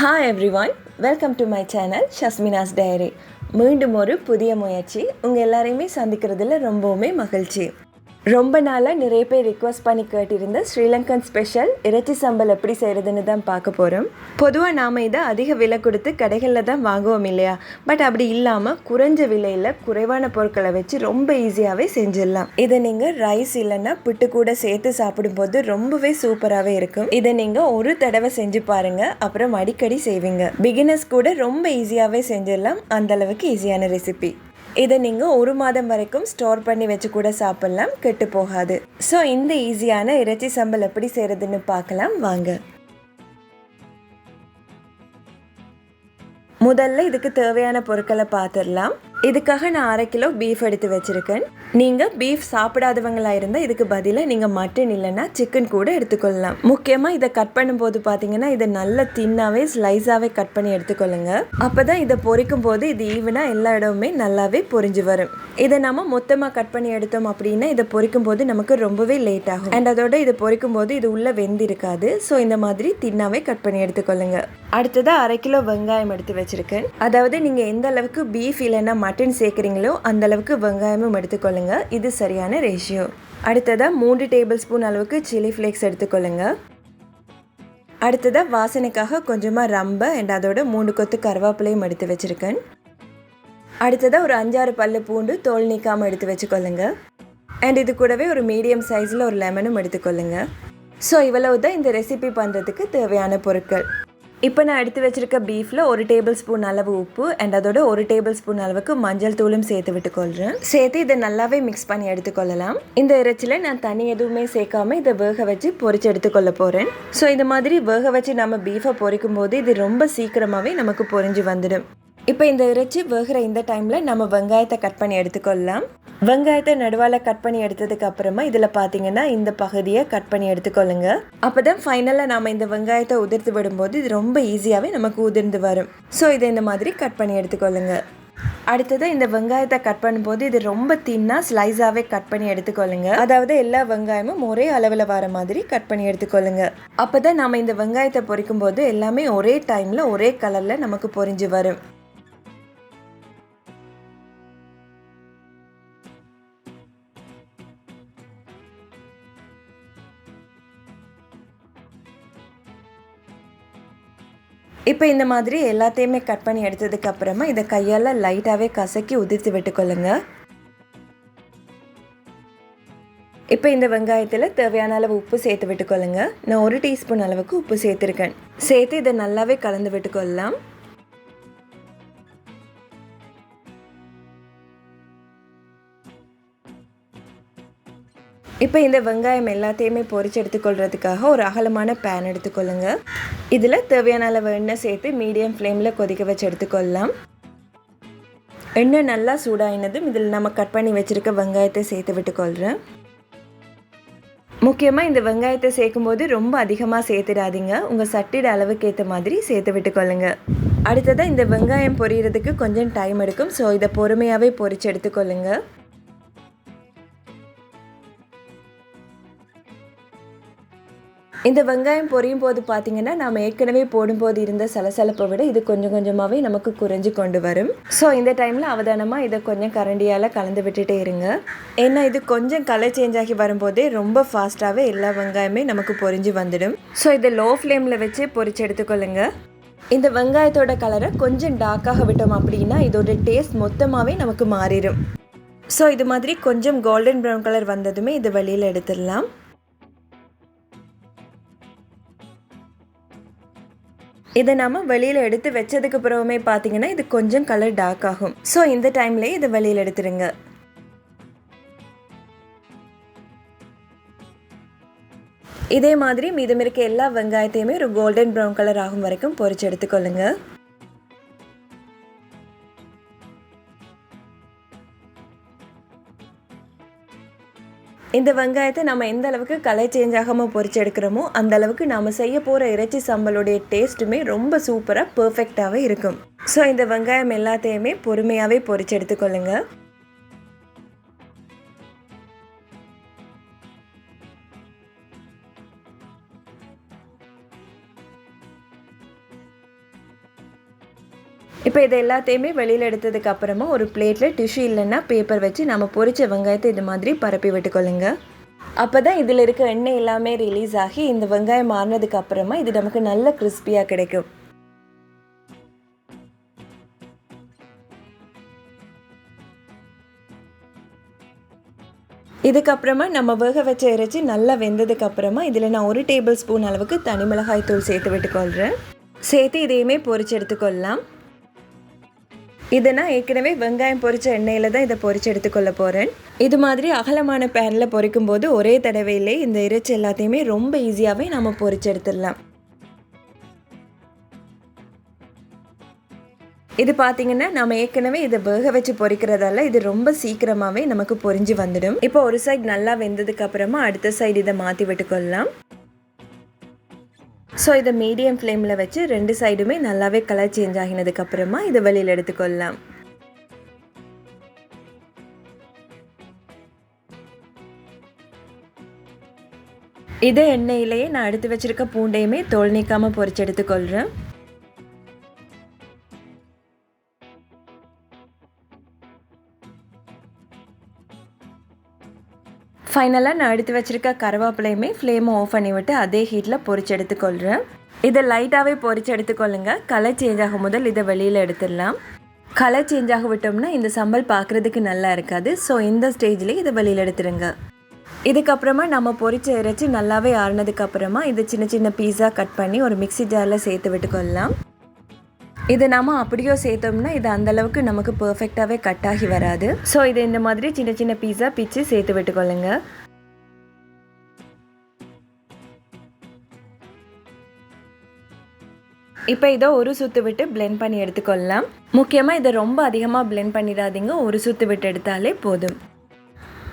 Hi everyone welcome to my channel Shasmina's diary மீண்டும் ஒரு புதிய முயற்சி உங்கள் எல்லாரையுமே சந்திக்கிறதுல ரொம்பவுமே மகிழ்ச்சி. ரொம்ப நாளாக நிறைய பேர் ரிக்வஸ்ட் பண்ணி கேட்டிருந்த ஸ்ரீலங்கன் ஸ்பெஷல் இறைச்சி சம்பல் எப்படி செய்கிறதுன்னு தான் பார்க்க போகிறோம் பொதுவாக நாம் இதை அதிக விலை கொடுத்து கடைகளில் தான் வாங்குவோம் இல்லையா? பட் அப்படி இல்லாமல் குறைஞ்ச விலையில் குறைவான பொருட்களை வச்சு ரொம்ப ஈஸியாகவே செஞ்சிடலாம். இதை நீங்கள் ரைஸ் இல்லைன்னா புட்டு கூட சேர்த்து சாப்பிடும்போது ரொம்பவே சூப்பராகவே இருக்கும். இதை நீங்கள் ஒரு தடவை செஞ்சு பாருங்கள் அப்புறம் அடிக்கடி செய்வீங்க. பிகினர்ஸ் கூட ரொம்ப ஈஸியாகவே செஞ்சிடலாம். அந்தளவுக்கு ஈஸியான ரெசிபி இதை நீங்கள் ஒரு மாதம் வரைக்கும் ஸ்டோர் பண்ணி வச்சு கூட சாப்பிட்லாம் கெட்டு போகாது. ஸோ இந்த ஈஸியான இறைச்சி சம்பல் எப்படி செய்கிறதுன்னு பார்க்கலாம் வாங்க. முதல்ல இதுக்கு தேவையான பொருட்களை பார்த்துடலாம். இதுக்காக நான் அரை கிலோ பீஃப் எடுத்து வச்சுருக்கேன். நீங்கள் பீஃப் சாப்பிடாதவங்களாக இருந்தால் இதுக்கு பதிலாக நீங்கள் மட்டன் இல்லைன்னா சிக்கன் கூட எடுத்துக்கொள்ளலாம். முக்கியமாக இதை கட் பண்ணும்போது பார்த்தீங்கன்னா இதை நல்ல தின்னாவே ஸ்லைஸாகவே கட் பண்ணி எடுத்துக்கொள்ளுங்க. அப்போ தான் இதை பொரிக்கும் போது இது ஈவனாக எல்லா இடமுமே நல்லாவே பொரிஞ்சு வரும். இதை நம்ம மொத்தமாக கட் பண்ணி எடுத்தோம் அப்படின்னா இதை பொரிக்கும் போது நமக்கு ரொம்பவே லேட் ஆகும். அண்ட் அதோட இதை பொரிக்கும் போது இது உள்ளே வெந்திருக்காது. ஸோ இந்த மாதிரி தின்னாவே கட் பண்ணி எடுத்துக்கொள்ளுங்க. அடுத்ததாக அரை கிலோ வெங்காயம் எடுத்து வச்சுருக்கேன். அதாவது நீங்கள் எந்த அளவுக்கு பீஃப் இல்லைன்னா மட்டன் சேர்க்குறீங்களோ அந்தளவுக்கு வெங்காயமும் எடுத்துக்கொள்ளுங்க. இது சரியான ரேஷியோ அடுத்ததாக மூன்று டேபிள் ஸ்பூன் அளவுக்கு சில்லி ஃப்ளேக்ஸ் எடுத்துக்கொள்ளுங்க. அடுத்ததாக வாசனைக்காக கொஞ்சமாக ரம்ப அண்ட் அதோட மூணு கொத்து கருவேப்பிலையும் எடுத்து வச்சுருக்கேன். அடுத்ததாக ஒரு அஞ்சாறு பல்லு பூண்டு தோல் நீக்காமல் எடுத்து வச்சுக்கொள்ளுங்க. அண்ட் இது கூடவே ஒரு மீடியம் சைஸில் ஒரு லெமனும் எடுத்துக்கொள்ளுங்க. ஸோ இவ்வளவு தான் இந்த ரெசிபி பண்ணுறதுக்கு தேவையான பொருட்கள். இப்போ நான் எடுத்து வச்சுருக்க பீஃபில் ஒரு டேபிள் ஸ்பூன் அளவு உப்பு அண்ட் அதோட ஒரு டேபிள் ஸ்பூன் அளவுக்கு மஞ்சள் தூளும் சேர்த்து விட்டுக்கொள்கிறேன் சேர்த்து இதை நல்லாவே மிக்ஸ் பண்ணி எடுத்துக்கொள்ளலாம். இந்த இறைச்சியில் நான் தனி எதுவுமே சேர்க்காம இதை வேக வச்சு பொறிச்சு எடுத்துக்கொள்ள போகிறேன் ஸோ இந்த மாதிரி வேக வச்சு நம்ம பீஃபை பொரிக்கும் போது இது ரொம்ப சீக்கிரமாகவே நமக்கு பொரிஞ்சு வந்துடும். இப்போ இந்த இறைச்சி வேகிற இந்த டைமில் நம்ம வெங்காயத்தை கட் பண்ணி எடுத்துக்கொள்ளலாம். வெங்காயத்தை நடுவால் கட் பண்ணி எடுத்ததுக்கு அப்புறமா இதில் பார்த்தீங்கன்னா இந்த பகுதியை கட் பண்ணி எடுத்துக்கொள்ளுங்க. அப்போ தான் ஃபைனலாக நாம் இந்த வெங்காயத்தை உதிர்த்து விடும்போது இது ரொம்ப ஈஸியாகவே நமக்கு உதிர்ந்து வரும். ஸோ இதை இந்த மாதிரி கட் பண்ணி எடுத்துக்கொள்ளுங்க. அடுத்தது இந்த வெங்காயத்தை கட் பண்ணும்போது இது ரொம்ப தின்னா ஸ்லைஸாகவே கட் பண்ணி எடுத்துக்கொள்ளுங்க. அதாவது எல்லா வெங்காயமும் ஒரே அளவில் வர மாதிரி கட் பண்ணி எடுத்துக்கொள்ளுங்க. அப்போ தான் நம்ம இந்த வெங்காயத்தை பொரிக்கும் போது எல்லாமே ஒரே டைமில் ஒரே கலரில் நமக்கு பொரிஞ்சு வரும். இப்போ இந்த மாதிரி எல்லாத்தையுமே கட் பண்ணி எடுத்ததுக்கு அப்புறமா இதை கையால் லைட்டாகவே கசக்கி உதிர்த்து விட்டுக்கொள்ளுங்க. இப்போ இந்த வெங்காயத்தில் தேவையான அளவு உப்பு சேர்த்து விட்டுக்கொள்ளுங்க. நான் ஒரு டீஸ்பூன் அளவுக்கு உப்பு சேர்த்துருக்கேன். சேர்த்து இதை நல்லாவே கலந்து விட்டுக்கொள்ளலாம். இப்போ இந்த வெங்காயம் எல்லாத்தையுமே பொறிச்சு எடுத்துக்கொள்கிறதுக்காக ஒரு அகலமான பேன் எடுத்துக்கொள்ளுங்க. இதில் தேவையான அளவு எண்ணெய் சேர்த்து மீடியம் ஃப்ளேமில் கொதிக்க வச்சு எடுத்துக்கொள்ளலாம். எண்ணெய் நல்லா சூடாயினதும் இதில் நம்ம கட் பண்ணி வச்சுருக்க வெங்காயத்தை சேர்த்து விட்டுக்கொள்கிறேன் முக்கியமாக இந்த வெங்காயத்தை சேர்க்கும்போது ரொம்ப அதிகமாக சேர்த்துடாதீங்க. உங்கள் சட்டிட அளவுக்கு ஏற்ற மாதிரி சேர்த்து விட்டுக்கொள்ளுங்க. அடுத்ததாக இந்த வெங்காயம் பொரியறதுக்கு கொஞ்சம் டைம் எடுக்கும். ஸோ இதை பொறுமையாகவே பொறிச்சு எடுத்துக்கொள்ளுங்கள் இந்த வெங்காயம் பொரியும் போது பார்த்தீங்கன்னா நம்ம ஏற்கனவே போடும்போது இருந்த சலசலப்பை விட இது கொஞ்சம் கொஞ்சமாகவே நமக்கு குறைஞ்சு கொண்டு வரும். ஸோ இந்த டைமில் அவதானமாக இதை கொஞ்சம் கரண்டியால் கலந்து விட்டுட்டே இருங்க. ஏன்னா இது கொஞ்சம் கலர் சேஞ்ச் ஆகி வரும்போதே ரொம்ப ஃபாஸ்ட்டாகவே எல்லா வெங்காயமே நமக்கு பொரிஞ்சு வந்துடும். ஸோ இதை லோ ஃப்ளேமில் வச்சு பொரிச்சு எடுத்துக்கொள்ளுங்க. இந்த வெங்காயத்தோட கலரை கொஞ்சம் டார்க்காக விட்டோம் அப்படின்னா இதோட டேஸ்ட் மொத்தமாகவே நமக்கு மாறிடும் ஸோ இது மாதிரி கொஞ்சம் கோல்டன் ப்ரௌன் கலர் வந்ததுமே இது வெளியில் எடுத்துடலாம். இதை நம்ம வெளியில் எடுத்து வச்சதுக்கு பிறகுமே பார்த்தீங்கன்னா இது கொஞ்சம் கலர் டார்க் ஆகும். ஸோ இந்த டைம்லேயே இதை வெளியில் எடுத்துருங்க. இதே மாதிரி மீதம் இருக்க எல்லா வெங்காயத்தையுமே ஒரு கோல்டன் ப்ரௌன் கலர் ஆகும் வரைக்கும் பொரிச்சு எடுத்துக்கொள்ளுங்க. இந்த வெங்காயத்தை நம்ம எந்த அளவுக்கு கலர் சேஞ்ச் ஆகாமல் பொறிச்செடுக்கிறோமோ அந்த அளவுக்கு நாம் செய்ய போகிற இறைச்சி சம்பளுடைய டேஸ்ட்டுமே ரொம்ப சூப்பராக பர்ஃபெக்டாகவே இருக்கும். ஸோ இந்த வெங்காயம் எல்லாத்தையுமே பொறுமையாகவே பொரிச்சு எடுத்துக்கொள்ளுங்கள் இப்போ இது எல்லாத்தையுமே வெளியில் எடுத்ததுக்கு அப்புறமா ஒரு பிளேட்டில் டிஷ்யூ இல்லைன்னா பேப்பர் வச்சு நம்ம பொறிச்ச வெங்காயத்தை இது மாதிரி பரப்பி விட்டுக்கொள்ளுங்க. அப்போ தான் இதில் இருக்க எண்ணெய் எல்லாமே ரிலீஸ் ஆகி இந்த வெங்காயம் மாறினதுக்கு அப்புறமா இது நமக்கு நல்ல கிறிஸ்பியாக கிடைக்கும். இதுக்கப்புறமா நம்ம வேக வச்ச இறைச்சி நல்லா வெந்ததுக்கு அப்புறமா இதில் நான் ஒரு டேபிள் ஸ்பூன் அளவுக்கு தனி மிளகாய் தூள் சேர்த்து விட்டுக்கொள்கிறேன் சேர்த்து இதையுமே பொறிச்சு எடுத்துக்கொள்ளலாம். இதை நான் ஏற்கனவே வெங்காயம் பொரித்த எண்ணெயில் தான் இதை பொரிச்சு எடுத்துக்கொள்ள போகிறேன் இது மாதிரி அகலமான பேனில் பொரிக்கும் போது ஒரே தடவையிலே இந்த இறைச்சி எல்லாத்தையுமே ரொம்ப ஈஸியாகவே நம்ம பொரிச்சு எடுத்துடலாம். இது பார்த்தீங்கன்னா நம்ம ஏற்கனவே இதை வேக வச்சு பொரிக்கிறதால இது ரொம்ப சீக்கிரமாகவே நமக்கு பொரிஞ்சு வந்துடும். இப்போ ஒரு சைடு நல்லா வெந்ததுக்கு அப்புறமா அடுத்த சைடு இதை மாற்றி விட்டுக்கொள்ளலாம். ஸோ இதை மீடியம் ஃப்ளேமில் வச்சு ரெண்டு சைடுமே நல்லாவே கலர் சேஞ்ச் ஆகினதுக்கப்புறமா இதை வெளியில் எடுத்துக்கொள்ளலாம். இதே எண்ணெயிலேயே நான் எடுத்து வச்சுருக்க பூண்டையுமே தோல் நீக்காமல் பொறிச்சு எடுத்துக்கொள்கிறேன் ஃபைனலாக நான் எடுத்து வச்சுருக்க கருவேப்பிலையுமே ஃப்ளேமை ஆஃப் பண்ணி விட்டு அதே ஹீட்டில் பொறிச்சு எடுத்துக்கொள்கிறேன் இதை லைட்டாகவே பொறிச்சு எடுத்துக்கொள்ளுங்க. கலர் சேஞ்ச் ஆகும் முதல் இதை வெளியில் எடுத்துடலாம். கலர் சேஞ்ச் ஆக விட்டோம்னா இந்த சம்பல் பார்க்குறதுக்கு நல்லா இருக்காது. ஸோ இந்த ஸ்டேஜ்லேயே இதை வெளியில் எடுத்துருங்க இதுக்கப்புறமா நம்ம பொறிச்ச இறைச்சி நல்லாவே ஆறுனதுக்கப்புறமா இதை சின்ன சின்ன பீஸாக கட் பண்ணி ஒரு மிக்சி ஜாரில் சேர்த்து விட்டுக்கொள்ளலாம். இதை நம்ம அப்படியோ சேர்த்தோம்னா இது அந்தளவுக்கு நமக்கு பர்ஃபெக்டாகவே கட் ஆகி வராது. ஸோ இதை இந்த மாதிரி சின்ன சின்ன பீஸா பிச்சு சேர்த்து விட்டுக்கொள்ளுங்க. இப்போ இதை ஒரு சுத்து விட்டு பிளெண்ட் பண்ணி எடுத்துக்கொள்ளலாம். முக்கியமாக இதை ரொம்ப அதிகமாக பிளெண்ட் பண்ணிடாதீங்க. ஒரு சுத்து விட்டு எடுத்தாலே போதும்.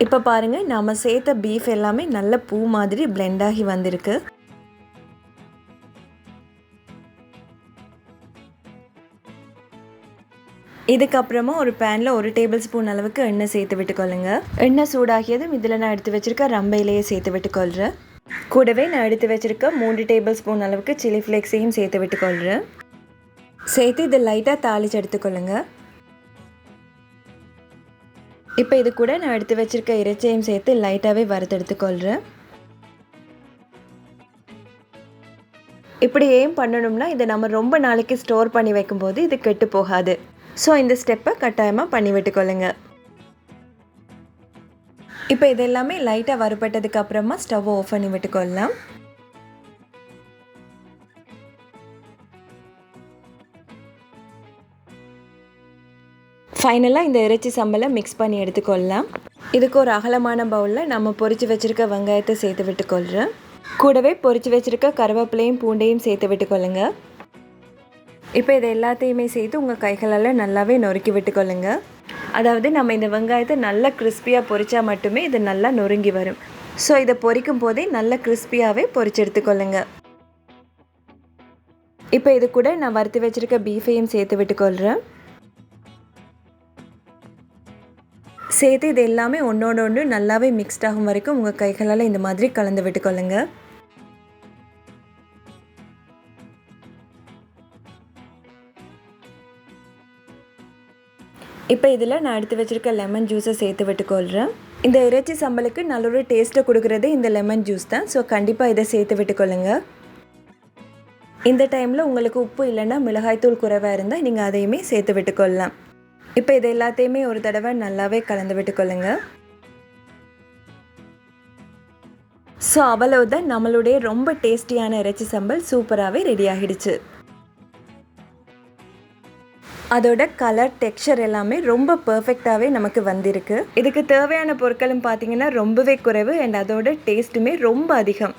இப்போ பாருங்கள் நாம் சேர்த்த பீஃப் எல்லாமே நல்ல பூ மாதிரி பிளெண்ட் ஆகி வந்திருக்கு. இதுக்கப்புறமா ஒரு பேனில் ஒரு டேபிள் ஸ்பூன் அளவுக்கு எண்ணெய் சேர்த்து விட்டுக்கொள்ளுங்க. எண்ணெய் சூடாகியதும் இதில் நான் எடுத்து வச்சுருக்க ரம்பையிலேயே சேர்த்து விட்டுக்கொள்கிறேன் கூடவே நான் எடுத்து வச்சுருக்க மூன்று டேபிள் ஸ்பூன் அளவுக்கு சில்லி ஃப்ளேக்ஸையும் சேர்த்து விட்டுக்கொள்கிறேன் சேர்த்து இதை லைட்டாக தாளிச்சு எடுத்துக்கொள்ளுங்க. இப்போ இது கூட நான் எடுத்து வச்சுருக்க இறைச்சியையும் சேர்த்து லைட்டாகவே வறுத்தெடுத்துக்கொள்கிறேன் இப்படி ஏன் பண்ணணும்னா இதை நம்ம ரொம்ப நாளைக்கு ஸ்டோர் பண்ணி வைக்கும்போது இது கெட்டு போகாது. ஸோ இந்த ஸ்டெப்பை கட்டாயமாக பண்ணி விட்டுக்கொள்ளுங்க. இப்போ இது எல்லாமே லைட்டாக வறுபட்டதுக்கு அப்புறமா ஸ்டவ் ஆஃப் பண்ணி விட்டுக்கொள்ளலாம். ஃபைனலாக இந்த இறைச்சி சம்பளை மிக்ஸ் பண்ணி எடுத்துக்கொள்ளலாம். இதுக்கு ஒரு அகலமான பவுலில் நம்ம பொரிச்சு வச்சுருக்க வெங்காயத்தை சேர்த்து விட்டுக்கொள்கிறேன் கூடவே பொரிச்சு வச்சுருக்க கருவேப்பிலையும் பூண்டையும் சேர்த்து விட்டுக்கொள்ளுங்க. இப்போ இதை எல்லாத்தையுமே சேர்த்து உங்கள் கைகளால் நல்லாவே நொறுக்கி விட்டுக்கொள்ளுங்க. அதாவது நம்ம இந்த வெங்காயத்தை நல்லா கிறிஸ்பியாக பொறிச்சா மட்டுமே இது நல்லா நொறுங்கி வரும். ஸோ இதை பொரிக்கும் போதே நல்லா கிறிஸ்பியாகவே பொறிச்செடுத்துக்கொள்ளுங்க இப்போ இது கூட நான் வறுத்து வச்சுருக்க பீஃபையும் சேர்த்து விட்டுக்கொள்கிறேன் சேர்த்து இது எல்லாமே ஒன்றோட ஒன்று நல்லாவே மிக்ஸ்ட் ஆகும் வரைக்கும் உங்கள் கைகளால் இந்த மாதிரி கலந்து விட்டுக்கொள்ளுங்கள் இப்போ இதில் நான் எடுத்து வச்சுருக்க லெமன் ஜூஸை சேர்த்து விட்டுக்கொள்கிறேன். இந்த இறைச்சி சம்பளுக்கு நல்ல ஒரு டேஸ்ட்டை கொடுக்குறது இந்த லெமன் ஜூஸ் தான். ஸோ கண்டிப்பாக இதை சேர்த்து விட்டுக்கொள்ளுங்க. இந்த டைமில் உங்களுக்கு உப்பு இல்லைன்னா மிளகாய்த்தூள் குறைவாக இருந்தால் நீங்கள் அதையுமே சேர்த்து விட்டுக்கொள்ளலாம். இப்போ இதை எல்லாத்தையுமே ஒரு தடவை நல்லாவே கலந்து விட்டுக்கொள்ளுங்க. ஸோ அவ்வளவுதான். நம்மளுடைய ரொம்ப டேஸ்டியான இறைச்சி சம்பல் சூப்பராகவே ரெடி ஆகிடுச்சு. அதோட கலர் டெக்ஸ்சர் எல்லாமே ரொம்ப பர்ஃபெக்டாகவே நமக்கு வந்திருக்கு. இதுக்கு தேவையான பொருட்களும் பார்த்தீங்கன்னா ரொம்பவே குறைவு அண்ட் அதோட டேஸ்ட்டுமே ரொம்ப அதிகம்.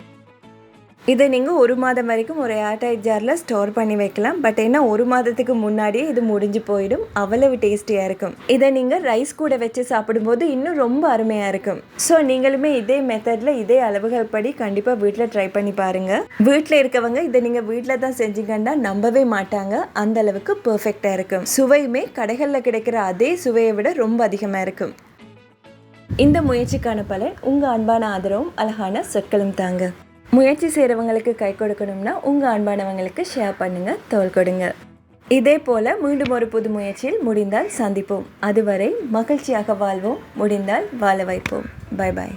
இதை நீங்கள் ஒரு மாதம் வரைக்கும் ஒரு ஏர்டைட் ஜாரில் ஸ்டோர் பண்ணி வைக்கலாம். பட் என்ன ஒரு மாதத்துக்கு முன்னாடியே இது முடிஞ்சு போயிடும். அவ்வளவு டேஸ்டியாக இருக்கும். இதை நீங்கள் ரைஸ் கூட வச்சு சாப்பிடும்போது இன்னும் ரொம்ப அருமையாக இருக்கும். ஸோ நீங்களுமே இதே மெத்தடில் இதே அளவுகள் படி கண்டிப்பாக வீட்டில் ட்ரை பண்ணி பாருங்கள் வீட்டில் இருக்கவங்க இதை நீங்கள் வீட்டில் தான் செஞ்சீங்கன்னா நம்பவே மாட்டாங்க. அந்த அளவுக்கு பர்ஃபெக்டாக இருக்கும். சுவையுமே கடைகளில் கிடைக்கிற அதே சுவையை விட ரொம்ப அதிகமாக இருக்கும். இந்த முயற்சிக்கான பலன் உங்கள் அன்பான ஆதரவும் அழகான சொற்களும் தாங்க. முயற்சி செய்கிறவங்களுக்கு கை கொடுக்கணும்னா உங்கள் அன்பானவங்களுக்கு ஷேர் பண்ணுங்கள் தோல் கொடுங்க. இதே போல் மீண்டும் ஒரு புது முயற்சியில் முடிந்தால் சந்திப்போம். அதுவரை மகிழ்ச்சியாக வாழ்வோம். முடிந்தால் வாழ வைப்போம். Bye bye